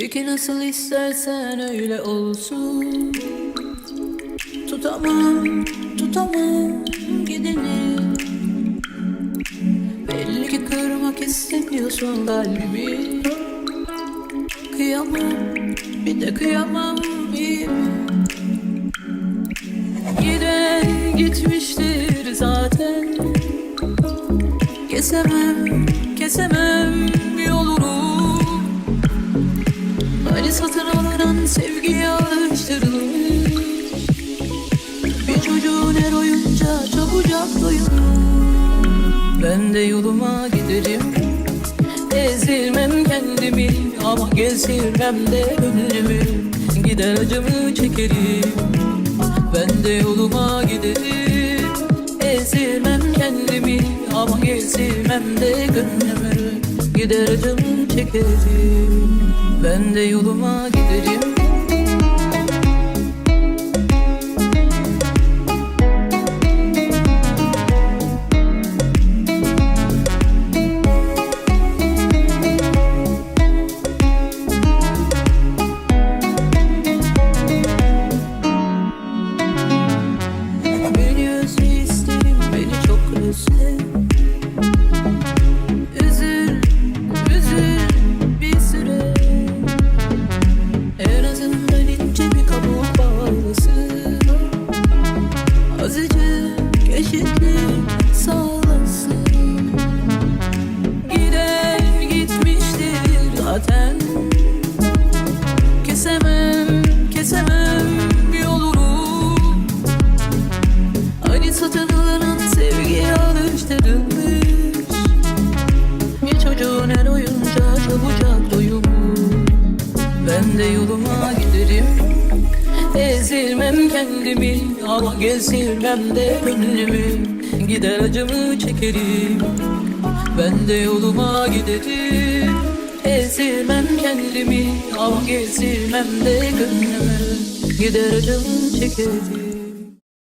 Peki nasıl istersen öyle olsun. Tutamam, tutamam gideni Belli ki kırmak istemiyorsun kalbimi. Kıyamam, bir de kıyamam mi? Giden gitmiştir zaten. Kesemem, kesemem Alınan sevgiye alıştırılmış. Bir çocuğun her oyunca çabucak doyulur Ben de yoluma giderim. Ezilmem kendimi ama gezdirmem de gönlümü Gider acımı çekerim. Ben de yoluma giderim. Ezilmem kendimi ama gezdirmem de gönlümü. Gider acımı çekerim Ben de yoluma giderim. Beni özle beni çok özle eşitlik sağlasın. Giden gitmiştir zaten. Kesemem, kesemem yolunu. Hani satın alınan sevgiye alıştırılmış Bir çocuğun her oyuncağı çabucak doyumur Ben de yoluma Ezilmem kendimi ama gezdirmem de gönlümü. Gider acımı çekerim Ben de yoluma giderim. Ezilmem kendimi ama gezdirmem de gönlümü. Gider acımı çekerim